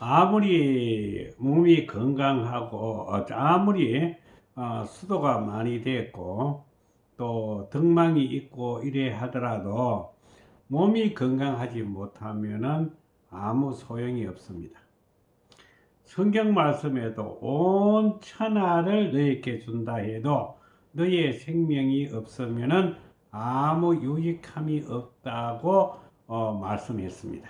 아무리 몸이 건강하고 어, 아무리 어, 수도가 많이 됐고 또 등망이 있고 이래 하더라도 몸이 건강하지 못하면은 아무 소용이 없습니다. 성경 말씀에도 온 천하를 너에게 준다 해도 너의 생명이 없으면은 아무 유익함이 없다고 어, 말씀했습니다.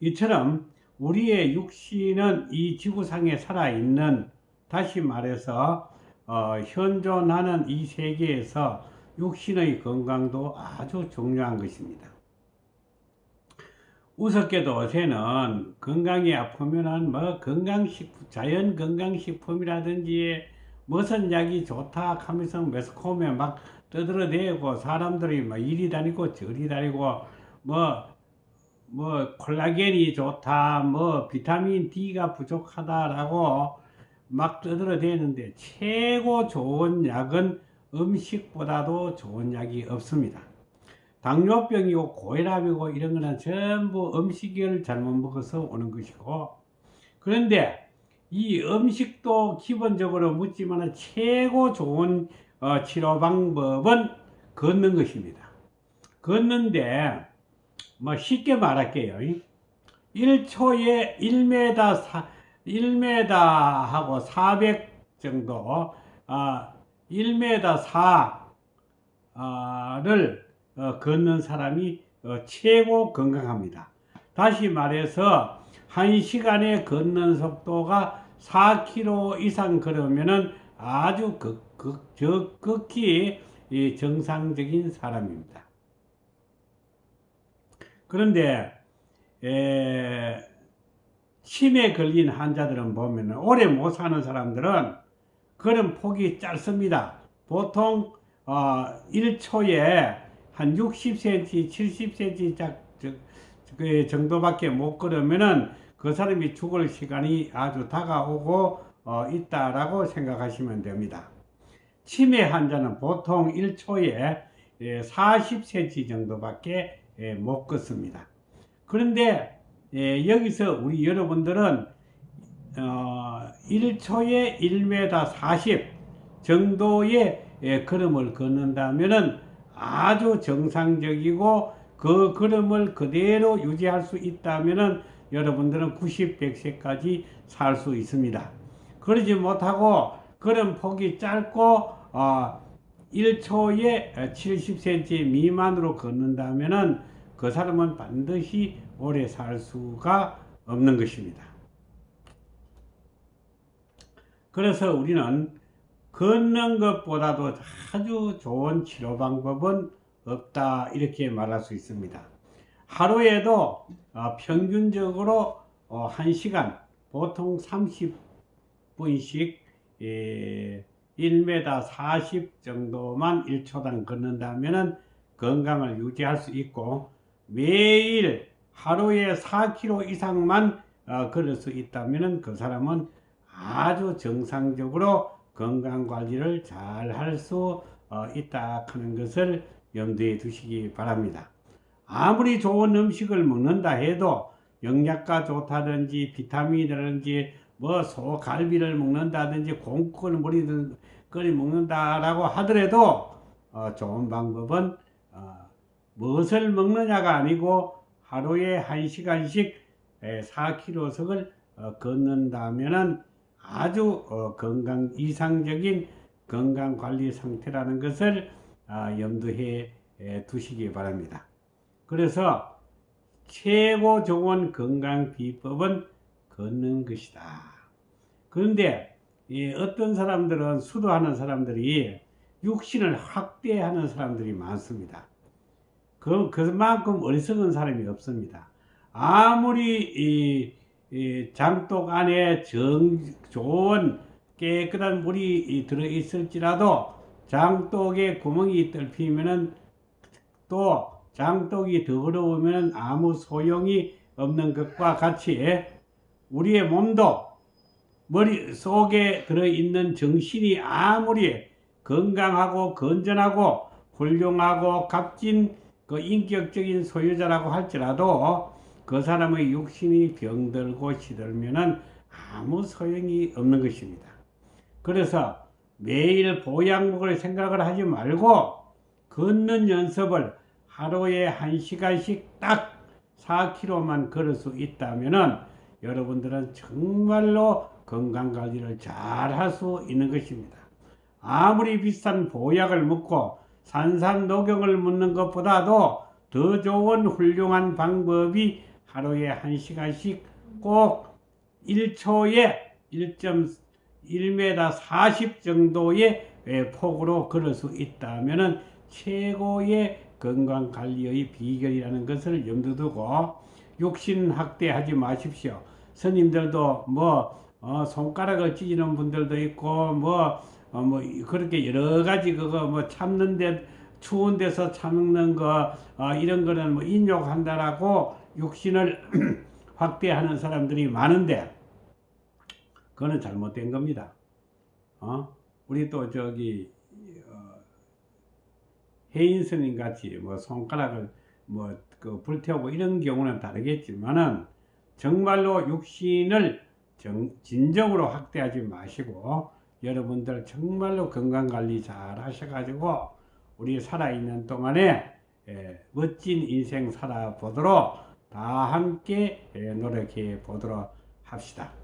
이처럼 우리의 육신은 이 지구상에 살아있는 다시 말해서 어, 현존하는 이 세계에서 육신의 건강도 아주 중요한 것입니다. 우습게도 요새는 건강이 아프면은 뭐 건강식품, 자연 건강식품이라든지 무슨 약이 좋다 하면서 매스컴에 막 떠들어대고 사람들이 막 이리 다니고 저리 다니고 뭐, 뭐 콜라겐이 좋다, 뭐 비타민 D가 부족하다라고 막 떠들어대는데 최고 좋은 약은 음식보다도 좋은 약이 없습니다. 당뇨병이고 고혈압이고 이런 거는 전부 음식을 잘못 먹어서 오는 것이고 그런데 이 음식도 기본적으로 묻지만 최고 좋은 어, 치료 방법은 걷는 것입니다. 걷는데 뭐 쉽게 말할게요. 1초에 1m 4, 1m 하고 400 정도 아, 1m 4를 어, 걷는 사람이 어, 최고 건강합니다. 다시 말해서 1시간에 걷는 속도가 4km 이상 걸으면은 아주 극, 극, 적극히 이 정상적인 사람입니다. 그런데 에, 치매 걸린 환자들은 보면 오래 못 사는 사람들은 그런 폭이 짧습니다. 보통 어, 1초에 한 60cm, 70cm 작, 그 정도밖에 못 걸으면은 그 사람이 죽을 시간이 아주 다가오고 어, 있다라고 생각하시면 됩니다. 치매 환자는 보통 1초에 40cm 예, 정도밖에 예, 못 걷습니다. 그런데 예, 여기서 우리 여러분들은 어, 1초에 1m 40 정도의 걸음을 걷는다면은 아주 정상적이고 그 걸음을 그대로 유지할 수 있다면은 여러분들은 90, 100세까지 살 수 있습니다. 그러지 못하고 걸음 폭이 짧고 어, 1초에 70cm 미만으로 걷는다면은 그 사람은 반드시 오래 살 수가 없는 것입니다. 그래서 우리는 걷는 것보다도 아주 좋은 치료 방법은 없다 이렇게 말할 수 있습니다. 하루에도 어, 평균적으로 1시간 어, 보통 30분씩 1m 40 정도만 1초당 걷는다면 건강을 유지할 수 있고 매일 하루에 4km 이상만 어, 걸을 수 있다면 그 사람은 아주 정상적으로 건강 관리를 잘 할수 어, 있다 하는 것을 염두에 두시기 바랍니다. 아무리 좋은 음식을 먹는다 해도 영양가 좋다든지 비타민이라든지 뭐 소갈비를 먹는다든지 공국을 머리를 끓이 먹는다라고 하더라도 어, 좋은 방법은 어, 무엇을 먹느냐가 아니고 하루에 1시간씩 4km석을 어, 걷는다면은 아주 어, 건강 이상적인 건강 관리 상태라는 것을 아, 염두해 두시기 바랍니다. 그래서 최고 좋은 건강 비법은 걷는 것이다. 그런데 어떤 사람들은 수도하는 사람들이 육신을 확대하는 사람들이 많습니다. 그, 그만큼 어리석은 사람이 없습니다. 아무리 장독 안에 정, 좋은 깨끗한 물이 들어 있을지라도 장독에 구멍이 뚫히면은 또 장독이 더러우면 아무 소용이 없는 것과 같이 우리의 몸도 머리 속에 들어있는 정신이 아무리 건강하고 건전하고 훌륭하고 값진 그 인격적인 소유자라고 할지라도 그 사람의 육신이 병들고 시들면은 아무 소용이 없는 것입니다. 그래서 매일 보양목을 생각을 하지 말고 걷는 연습을 하루에 한 시간씩 딱 4km만 걸을 수 있다면은 여러분들은 정말로 건강 관리를 잘 할 수 있는 것입니다. 아무리 비싼 보약을 먹고 산산 녹용을 먹는 것보다도 더 좋은 훌륭한 방법이 하루에 한 시간씩 꼭 1초에 1.1m 40 정도의 예, 폭으로 걸을 수 있다면은 최고의 건강 관리의 비결이라는 것을 염두 두고 육신 학대하지 마십시오. 스님들도 뭐 어, 손가락을 찢는 분들도 있고 뭐, 어, 뭐 그렇게 여러 가지 그거 뭐 참는데 추운 데서 참는 거 어, 이런 거는 뭐 인욕한다라고 육신을 확대하는 사람들이 많은데 그거는 잘못된 겁니다. 어? 우리 또 저기 어, 해인 스님 같이 뭐 손가락을 뭐 그 불태우고 이런 경우는 다르겠지만은 정말로 육신을 정, 진정으로 확대하지 마시고 여러분들 정말로 건강 관리 잘 하셔가지고 우리 살아있는 동안에 예, 멋진 인생 살아보도록 다 함께 예, 노력해 보도록 합시다.